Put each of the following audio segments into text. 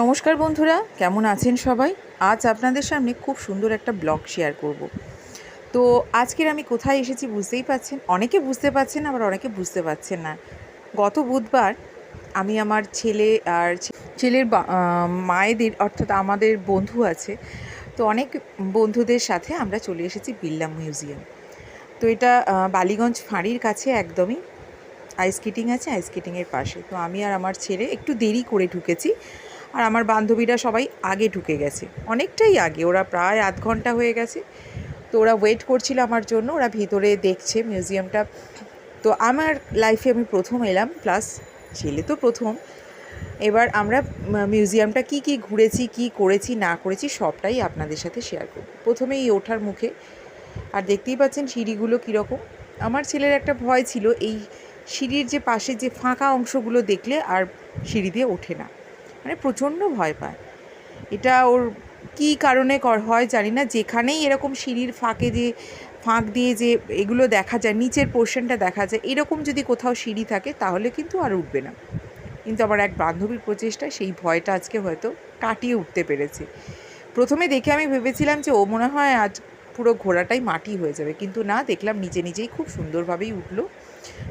নমস্কার বন্ধুরা, কেমন আছেন সবাই? আজ আপনাদের সামনে খুব সুন্দর একটা ব্লগ শেয়ার করব। তো আজকের আমি কোথায় এসেছি বুঝতেই পাচ্ছেন, অনেকে বুঝতে পারছেন আবার অনেকে বুঝতে পারছেন না। গত বুধবার আমি আমার ছেলে আর ছেলের মায়েদের, অর্থাৎ আমাদের বন্ধু আছে, তো অনেক বন্ধুদের সাথে আমরা চলে এসেছি বিল্লা মিউজিয়াম তো এটা বালিগঞ্জ ফাঁড়ির কাছে একদমই আইস স্কেটিং আছে আইস স্কেটিংয়ের পাশে। তো আমি আর আমার ছেলে একটু দেরি করে ঢুকেছি আর আমার বান্ধবীরা সবাই আগে ঢুকে গেছে। অনেকটাই আগে, ওরা প্রায় আধ ঘণ্টা হয়ে গেছে। তো ওরা ওয়েট করছিল আমার জন্য, ওরা ভিতরে দেখছে মিউজিয়ামটা তো আমার লাইফে আমি প্রথম এলাম প্লাস ছেলে তো প্রথম। এবার আমরা মিউজিয়ামটা কি কি ঘুরেছি, কি করেছি, না করেছি, সবটাই আপনাদের সাথে শেয়ার করব। প্রথমে এই ওঠার মুখে, আর দেখতেই পাচ্ছেন সিঁড়িগুলো কীরকম। আমার ছেলের একটা ভয় ছিল, এই সিঁড়ির যে পাশে যে ফাঁকা অংশগুলো দেখলে আর সিঁড়ি দিয়ে ওঠে না। মানে প্রচণ্ড ভয় পায়। এটা ওর কী কারণে কর- হয় জানি না। যেখানেই এরকম সিঁড়ির ফাঁকে যে, ফাঁক দিয়ে যে এগুলো দেখা যায়, নিচের পোর্শনটা দেখা যায়, এরকম যদি কোথাও সিঁড়ি থাকে তাহলে কিন্তু আর উঠবে না। কিন্তু আমার এক বান্ধবীর প্রচেষ্টায় সেই ভয়টা আজকে হয়তো কাটিয়ে উঠতে পেরেছে। প্রথমে দেখে আমি ভেবেছিলাম যে ও মনে হয় আজ পুরো ঘোড়াটাই মাটি হয়ে যাবে। কিন্তু না, দেখলাম নিজে নিজেই খুব সুন্দরভাবেই উঠল।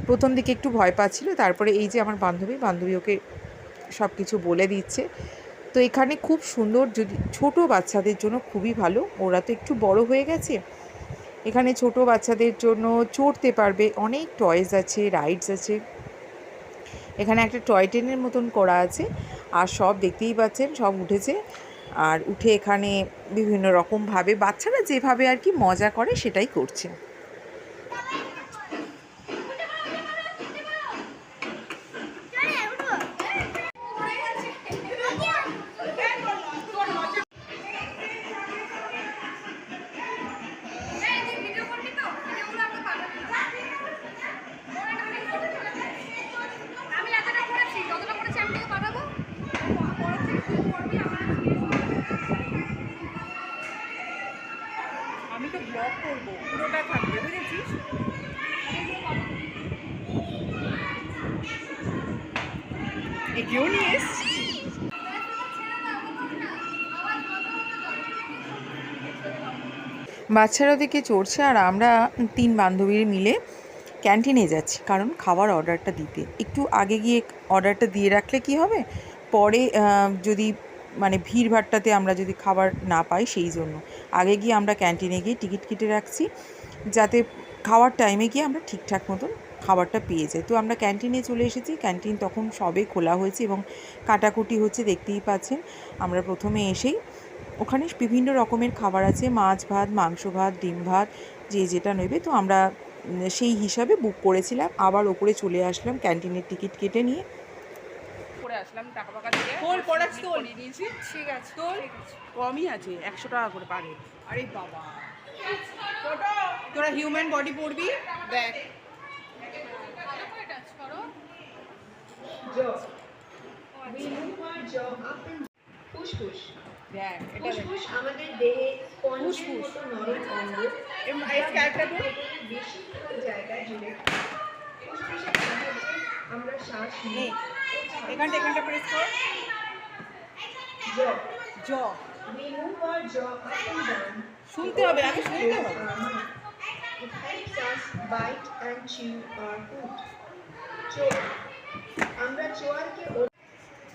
প্রথম দিকে একটু ভয় পাচ্ছিল, তারপরে এই যে আমার বান্ধবী বান্ধবী ওকে সব কিছু বলে দিচ্ছে। তো এখানে খুব সুন্দর যদি ছোট বাচ্চাদের জন্য খুবই ভালো। ওরা তো একটু বড় হয়ে গেছে। এখানে ছোট বাচ্চাদের জন্য চড়তে পারবে। অনেক টয়েস আছে রাইডস আছে। এখানে একটা টয় ট্রেনের মতন করা আছে। আর সব দেখতেই পাচ্ছেন, সব উঠেছে। আর উঠে এখানে বিভিন্ন রকমভাবে বাচ্চারা যেভাবে আর কি মজা করে সেটাই করছে। পুরোটা থাকবে, বুঝেছিস? একেও নিয়ে এসছি? বাচ্চারা ওদিকে চড়ছে আর আমরা তিন বান্ধবী মিলে ক্যান্টিনে যাচ্ছি, কারণ খাবার অর্ডারটা দিতে। একটু আগে গিয়ে অর্ডারটা দিয়ে রাখলে কি হবে? পরে যদি মানে ভিড়ভাট্টাতে আমরা যদি খাবার না পাই সেই জন্য। আগে গিয়ে আমরা ক্যান্টিনে গিয়ে টিকিট কেটে রাখছি, যাতে খাওয়ার টাইমে গিয়ে আমরা ঠিকঠাক মতন খাবারটা পেয়ে যাই। তো আমরা ক্যান্টিনে চলে এসেছি, ক্যান্টিন তখন সবে খোলা হয়েছে এবং কাটাকুটি হচ্ছে, দেখতেই পাচ্ছেন। আমরা প্রথমে এসেই ওখানে বিভিন্ন রকমের খাবার আছে, মাছ ভাত, মাংস ভাত, ডিম ভাত, যে যেটা নেবে। তো আমরা সেই হিসাবে বুক করেছিলাম। আবার ওপরে চলে আসলাম ক্যান্টিনের টিকিট কেটে নিয়ে। আসলাম টাকা ফাকা দিয়ে। তোল পড়াচ্ছি তোল নিয়েছি ঠিক আছে তোল কমই আছে একশো টাকা করে পারে আরে বাবা। তোরা হিউম্যান বডি পড়বি। দেখ। ফুসফুস। দেখ এটা ফুসফুস আমাদের দেহে স্পঞ্জের মতো নরম অঙ্গ। এম- এই স্ক্যালটা তো জায়গা জুড়ে ফুসফুসের সাহায্যে আমরা শ্বাস নিই। এখানটা এখানটা প্রেস কর. জ. শুনতে হবে আগে শুনতে হবে. It helps us bite আমরা চোয়ালকে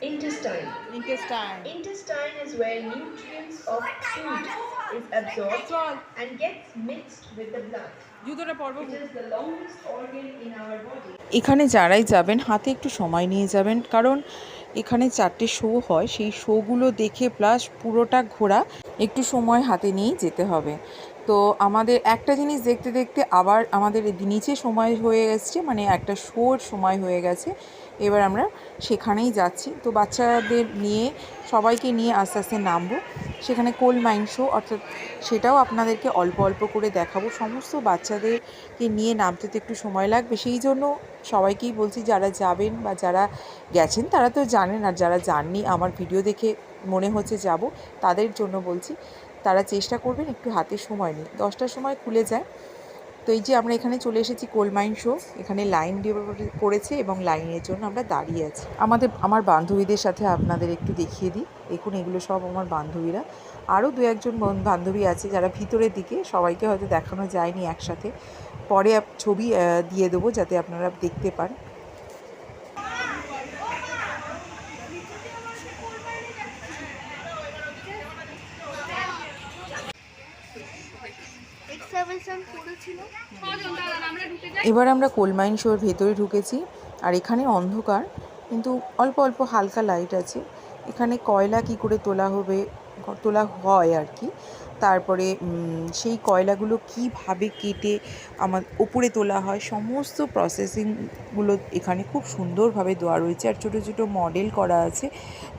intestine. Intestine Intestine is where nutrients of food is absorbed and gets mixed with the blood. জুতোটা পরবো It is the longest organ in our body. এখানে যারাই যাবেন হাতে একটু সময় নিয়ে যাবেন। কারণ এখানে চারটে শো হয়। সেই শোগুলো দেখে প্লাস পুরোটা ঘোরা একটু সময় হাতে নিয়ে যেতে হবে। তো আমাদের একটা জিনিস দেখতে দেখতে আবার আমাদের নিচে সময় হয়ে গেছে মানে একটা শোর সময় হয়ে গেছে। এবার আমরা সেখানেই যাচ্ছি। তো বাচ্চাদের নিয়ে, সবাইকে নিয়ে আস্তে আস্তে নামবো। সেখানে কোল মাইন শো, অর্থাৎ সেটাও আপনাদেরকে অল্প অল্প করে দেখাবো। সমস্ত বাচ্চাদেরকে নিয়ে নামতে তো একটু সময় লাগবে। সেই জন্য সবাইকেই বলছি, যারা যাবেন বা যারা গেছেন, তারা তো জানেন আর যারা যাননি, আমার ভিডিও দেখে মনে হচ্ছে যাব, তাদের জন্য বলছি, তারা চেষ্টা করবেন একটু হাতে সময় নিয়ে। দশটার সময় খুলে যায়। তো এই যে আমরা এখানে চলে এসেছি কোলমাইন শো এখানে লাইন পড়েছে এবং লাইনের জন্য আমরা দাঁড়িয়ে আছি। আমাদের, আমার বান্ধবীদের সাথে আপনাদের একটু দেখিয়ে দিই। দেখুন, এগুলো সব আমার বান্ধবীরা। আরও দু একজন বান্ধবী আছে যারা ভিতরের দিকে, সবাইকে হয়তো দেখানো যায়নি একসাথে। পরে ছবি দিয়ে দেবো যাতে আপনারা দেখতে পান এক্সাবিশন করেছিল কজন দাঁড়ান আমরা ঢুকে যাই এবার আমরা কোলমাইন শোর ভেতরে ঢুকেছি, আর এখানে অন্ধকার, কিন্তু অল্প অল্প হালকা লাইট আছে। এখানে কয়লা কি করে তোলা হবে, তোলা হয় আর কি। তারপরে সেই কয়লাগুলো কীভাবে কেটে আমার ওপরে তোলা হয়, সমস্ত প্রসেসিংগুলো এখানে খুব সুন্দরভাবে দেওয়া রয়েছে। আর ছোটো ছোটো মডেল করা আছে,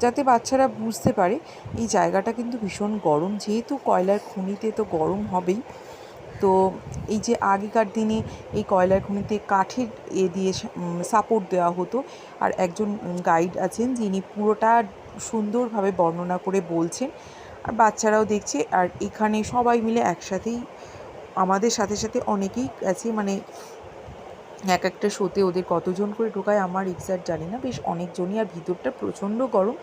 যাতে বাচ্চারা বুঝতে পারে, এই জায়গাটা কিন্তু ভীষণ গরম। যেহেতু কয়লার খনিতে তো গরম হবেই তো এই যে আগেকার দিনে এই কয়লার খনিতে কাঠের এ দিয়ে সাপোর্ট দেওয়া হতো আর একজন গাইড আছেন যিনি পুরোটা সুন্দরভাবে বর্ণনা করে বলছেন। আর বাচ্চারাও দেখছে আর এখানে সবাই মিলে একসাথেই আমাদের সাথে সাথে অনেকেই আছে মানে এক একটা শোতে ওদের কতজন করে ঢোকায় আমার এক্সাক্ট জানি না, বেশ অনেকজনই। আর ভিতরটা প্রচণ্ড গরম।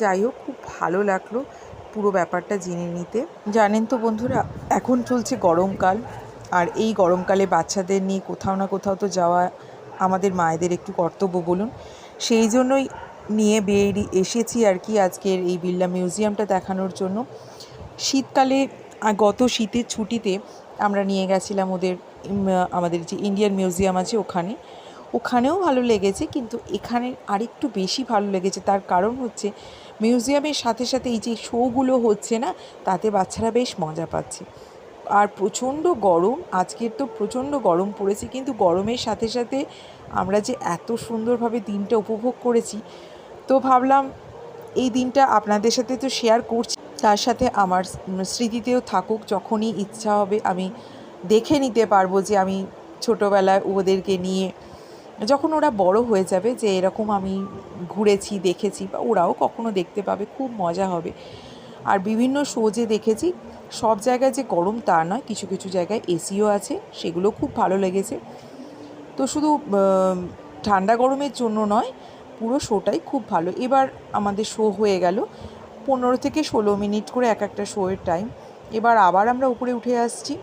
যাই হোক, খুব ভালো লাগল। পুরো ব্যাপারটা জেনে নিতে। জানেন তো বন্ধুরা, এখন চলছে গরমকাল, আর এই গরমকালে বাচ্চাদের নিয়ে কোথাও না কোথাও তো যাওয়া আমাদের মায়েদের একটু কর্তব্য বলুন। সেই জন্যই নিয়ে বেরিয়ে এসেছি আর কি আজকের এই বিড়লা মিউজিয়ামটা দেখানোর জন্য। শীতকালে গত শীতের ছুটিতে আমরা নিয়ে গেছিলাম ওদের আমাদের যে ইন্ডিয়ান মিউজিয়াম আছে ওখানে। ওখানেও ভালো লেগেছে, কিন্তু এখানে আরেকটু বেশি ভালো লেগেছে। তার কারণ হচ্ছে মিউজিয়ামের সাথে সাথে এই যে শোগুলো হচ্ছে না, তাতে বাচ্চারা বেশ মজা পাচ্ছে। আর প্রচণ্ড গরম, আজকের তো প্রচণ্ড গরম পড়েছে, কিন্তু গরমের সাথে সাথে আমরা যে এত সুন্দরভাবে দিনটা উপভোগ করেছি, তো ভাবলাম এই দিনটা আপনাদের সাথে তো শেয়ার করছি। তার সাথে আমার স্মৃতিতেও থাকুক, যখনই ইচ্ছা হবে আমি দেখে নিতে পারব যে আমি ছোটোবেলায় ওদেরকে নিয়ে যখন ওরা বড় হয়ে যাবে যে এরকম আমি ঘুরেছি, দেখেছি বা ওরাও কখনো দেখতে পাবে, খুব মজা হবে। আর বিভিন্ন শো যে দেখেছি, সব জায়গায় যে গরম তা নয়, কিছু কিছু জায়গায় এসিও আছে, সেগুলো খুব ভালো লেগেছে। তো শুধু ঠান্ডা গরমের জন্য নয়, পুরো শোটাই খুব ভালো। এবার আমাদের শো হয়ে গেল, পনেরো থেকে ষোলো মিনিট করে এক একটা শোয়ের টাইম। এবার আবার আমরা উপরে উঠে আসছি।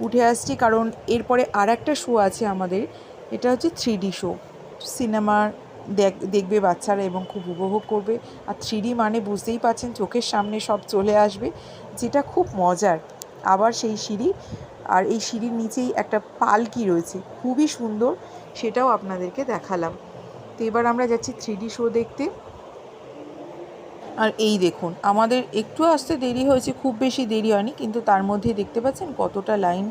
উঠে আসছি কারণ এরপরে আর একটা শো আছে আমাদের এটা হচ্ছে থ্রি ডি শো সিনেমার দেখ, দেখবে বাচ্চারা এবং খুব উপভোগ করবে। আর থ্রি মানে বুঝতেই পারছেন, চোখের সামনে সব চলে আসবে, যেটা খুব মজার। আবার সেই সিঁড়ি, আর এই সিঁড়ির নিচেই একটা পালকি রয়েছে, খুবই সুন্দর, সেটাও আপনাদেরকে দেখালাম। তো এবার আমরা যাচ্ছি থ্রি শো দেখতে। আর এই দেখুন, আমাদের একটু আসতে দেরি হয়েছে, খুব বেশি দেরি হয়নি, কিন্তু তার মধ্যে দেখতে পাচ্ছেন কতটা লাইন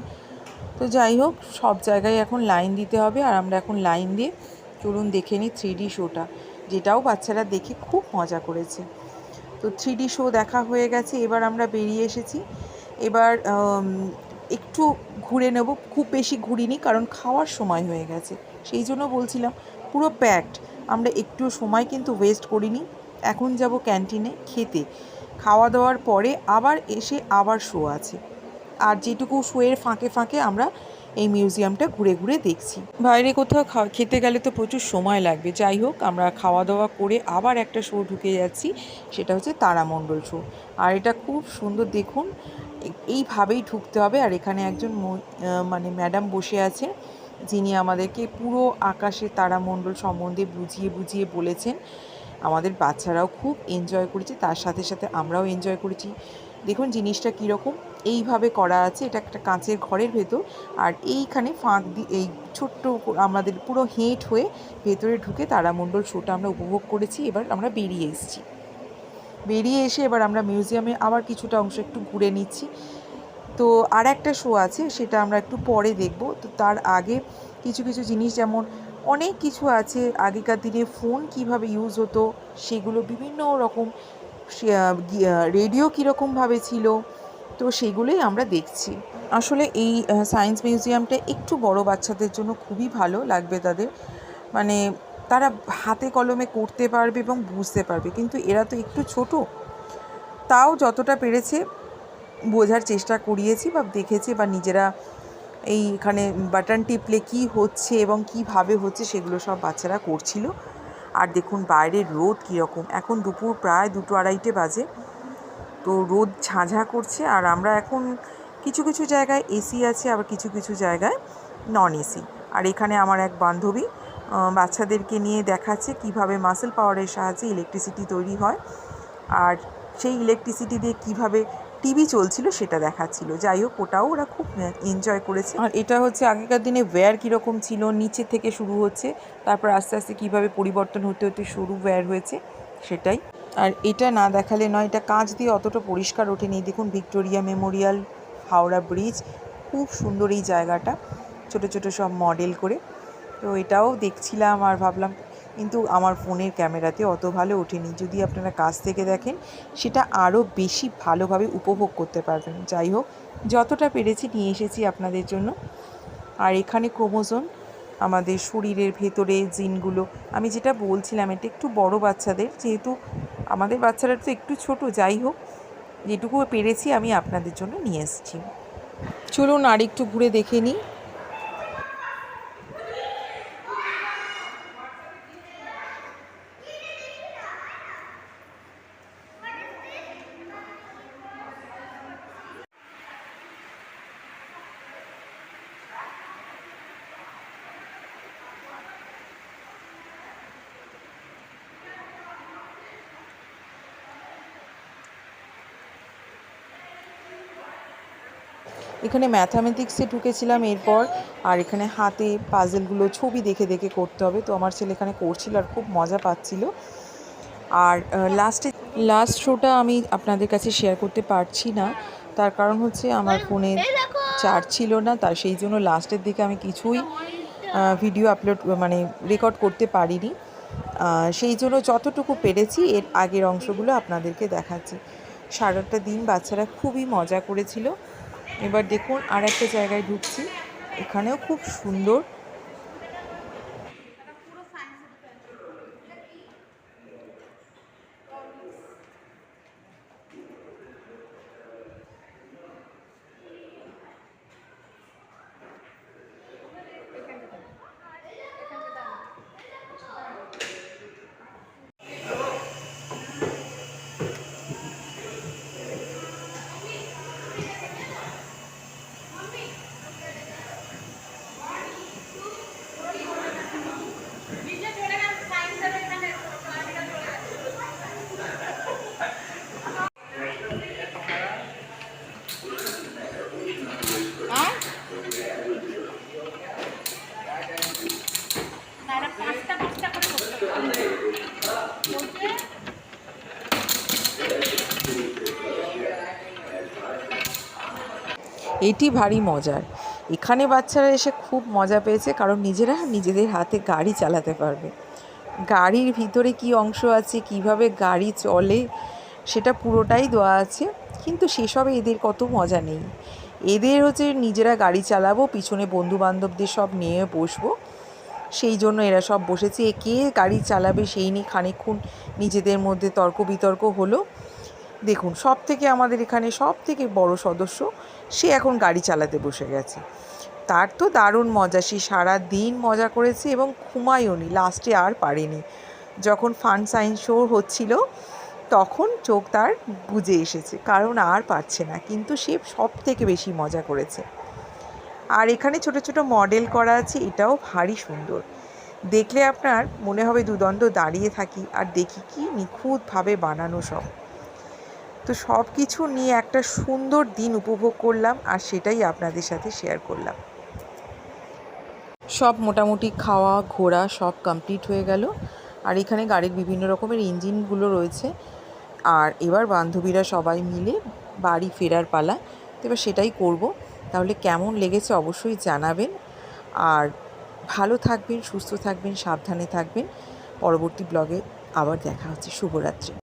তো যাই হোক, সব জায়গায় এখন লাইন দিতে হবে আর আমরা এখন লাইন দিয়ে চলুন দেখে নিই থ্রি ডি শোটা যেটাও বাচ্চারা দেখে খুব মজা করেছে। তো থ্রি ডি শো দেখা হয়ে গেছে, এবার আমরা বেরিয়ে এসেছি। এবার একটু ঘুরে নেব, খুব বেশি ঘুরিনি কারণ খাওয়ার সময় হয়ে গেছে। সেই জন্য বলছিলাম, পুরো প্যাকড আমরা একটু সময় কিন্তু ওয়েস্ট করিনি। এখন যাব ক্যান্টিনে খেতে। খাওয়া দাওয়ার পরে আবার এসে আবার শো আছে। আর যেটুকু শোয়ের ফাঁকে ফাঁকে আমরা এই মিউজিয়ামটা ঘুরে ঘুরে দেখছি। বাইরে কোথাও খেতে গেলে তো প্রচুর সময় লাগবে। যাই হোক, আমরা খাওয়া দাওয়া করে আবার একটা শো ঢুকে যাচ্ছি, সেটা হচ্ছে তারামণ্ডল শো। আর এটা খুব সুন্দর দেখুন, এইভাবেই ঢুকতে হবে। আর এখানে একজন মানে ম্যাডাম বসে আছে, যিনি আমাদেরকে পুরো আকাশে তারামণ্ডল সম্বন্ধে বুঝিয়ে বুঝিয়ে বলেছেন। আমাদের বাচ্চারাও খুব এনজয় করেছে, তার সাথে সাথে আমরাও এনজয় করেছি। দেখুন, জিনিসটা কীরকম এইভাবে করা আছে। এটা একটা কাঁচের ঘরের ভেতর। আর এইখানে ফাঁক দিয়ে এই ছোট্ট আমাদের পুরো হেঁট হয়ে ভেতরে ঢুকে তারামণ্ডল শোটা আমরা উপভোগ করেছি। এবার আমরা বেরিয়ে এসেছি। বেরিয়ে এসে এবার আমরা মিউজিয়ামে আবার কিছুটা অংশ একটু ঘুরে নিচ্ছি। তো আর একটা শো আছে, সেটা আমরা একটু পরে দেখব। তো তার আগে কিছু কিছু জিনিস যেমন অনেক কিছু আছে। আগেকার দিনে ফোন কীভাবে ইউজ হতো, সেগুলো বিভিন্ন রকম রেডিও কীরকমভাবে ছিল। তো সেগুলোই আমরা দেখছি। আসলে এই সায়েন্স মিউজিয়ামটা একটু বড় বাচ্চাদের জন্য খুবই ভালো লাগবে তাদের। মানে তারা হাতে কলমে করতে পারবে এবং বুঝতে পারবে, কিন্তু এরা তো একটু ছোট। তাও যতটা পেরেছে বোঝার চেষ্টা করিয়েছি বা দেখেছে বা নিজেরা এইখানে বাটন টিপলে কী হচ্ছে এবং কীভাবে হচ্ছে সেগুলো সব বাচ্চারা করছিল। আর দেখুন বাইরের রোদ কীরকম। এখন দুপুর প্রায় দুটো আড়াইটে বাজে। তো রোদ ঝাঁঝা করছে আর আমরা এখন কিছু কিছু জায়গায় এসি আছে, আবার কিছু কিছু জায়গায় নন এসি আর এখানে আমার এক বান্ধবী বাচ্চাদেরকে নিয়ে দেখাচ্ছে কীভাবে মাসেল পাওয়ারের সাহায্যে ইলেকট্রিসিটি তৈরি হয় আর সেই ইলেকট্রিসিটি দিয়ে কীভাবে টিভি চলছিল সেটা দেখাচ্ছিল। যাই হোক, ওটাও ওরা খুব এনজয় করেছে। আর এটা হচ্ছে আগেকার দিনে ওয়্যার কীরকম ছিল, নিচে থেকে শুরু হচ্ছে, তারপর আস্তে আস্তে কীভাবে পরিবর্তন হতে হতে শুরু ওয়্যার হয়েছে, সেটাই। আর এটা না দেখালে নয়, এটা কাঁচ দিয়ে অতটা পরিষ্কার ওঠেনি। দেখুন, ভিক্টোরিয়া মেমোরিয়াল, হাওড়া ব্রিজ, খুব সুন্দর এই জায়গাটা। ছোট ছোট সব মডেল করে। তো এটাও দেখছিলাম আর ভাবলাম, কিন্তু আমার ফোনের ক্যামেরাতে অত ভালো ওঠেনি। যদি আপনারা কাছ থেকে দেখেন, সেটা আরও বেশি ভালোভাবে উপভোগ করতে পারবেন। যাই হোক, যতটা পেরেছি নিয়ে এসেছি আপনাদের জন্য। আর এখানে ক্রোমোজোম, আমাদের শরীরের ভেতরে জিনগুলো, আমি যেটা বলছিলাম, এটা একটু বড় বাচ্চাদের, যেহেতু আমাদের বাচ্চারা তো একটু ছোট, যাই হোক, যেটুকু পেরেছি আমি আপনাদের জন্য নিয়ে এসেছি। চলুন আর একটু ঘুরে দেখে নিই। এখানে ম্যাথামেটিক্সে ঢুকেছিলাম এরপর, আর এখানে হাতে পাজেলগুলো ছবি দেখে দেখে করতে হবে। তো আমার ছেলে এখানে করছিল আর খুব মজা পাচ্ছিল। আর লাস্টে লাস্ট শোটা আমি আপনাদের কাছে শেয়ার করতে পারছি না। তার কারণ হচ্ছে আমার ফোনে চার্জ ছিল না, তার সেই জন্য লাস্টের দিকে আমি কিছুই ভিডিও আপলোড মানে রেকর্ড করতে পারিনি। সেই জন্য যতটুকু পেরেছি, এর আগের অংশগুলো আপনাদেরকে দেখাচ্ছি। সারাটা দিন বাচ্চারা খুবই মজা করেছিল। এবার দেখুন আর একটা জায়গায় ঢুকছি। এখানেও খুব সুন্দর এটি ভারী মজার। এখানে বাচ্চারা এসে খুব মজা পেয়েছে, কারণ নিজেরা নিজেদের হাতে গাড়ি চালাতে পারবে। গাড়ির ভিতরে কি অংশ আছে, কীভাবে গাড়ি চলে, সেটা পুরোটাই দেওয়া আছে, কিন্তু সেসবে এদের কত মজা নেই। এদের হচ্ছে নিজেরা গাড়ি চালাবো, পিছনে বন্ধু বান্ধবদের সব নিয়ে বসবো। সেই জন্য এরা সব বসেছে। কে গাড়ি চালাবে সেই নিয়ে খানিকক্ষণ নিজেদের মধ্যে তর্ক বিতর্ক হলো। দেখুন সব থেকে আমাদের এখানে সব থেকে বড় সদস্য, সে এখন গাড়ি চালাতে বসে গেছে। তার তো দারুণ মজা, সে সারা দিন মজা করেছে এবং ঘুমায়ওনি লাস্টে আর পারেনি। যখন ফান সাইন শো হচ্ছিল, তখন চোখ তার বুঝে এসেছে, কারণ আর পারছে না, কিন্তু সে সব থেকে বেশি মজা করেছে। আর এখানে ছোট ছোট মডেল করা আছে, এটাও ভারী সুন্দর। দেখলে আপনার মনে হবে দুদণ্ড দাঁড়িয়ে থাকি, আর দেখি কি নিখুঁতভাবে বানানো সব। তো সব কিছু নিয়ে একটা সুন্দর দিন উপভোগ করলাম আর সেটাই আপনাদের সাথে শেয়ার করলাম। সব মোটামুটি খাওয়া, ঘোরা সব কমপ্লিট হয়ে গেল। আর এখানে গাড়ির বিভিন্ন রকমের ইঞ্জিনগুলো রয়েছে। আর এবার বান্ধবীরা সবাই মিলে বাড়ি ফেরার পালা। তো এবার সেটাই করব। তাহলে কেমন লেগেছে অবশ্যই জানাবেন। আর ভালো থাকবেন, সুস্থ থাকবেন, সাবধানে থাকবেন। পরবর্তী ব্লগে আবার দেখা হচ্ছে। শুভরাত্রি।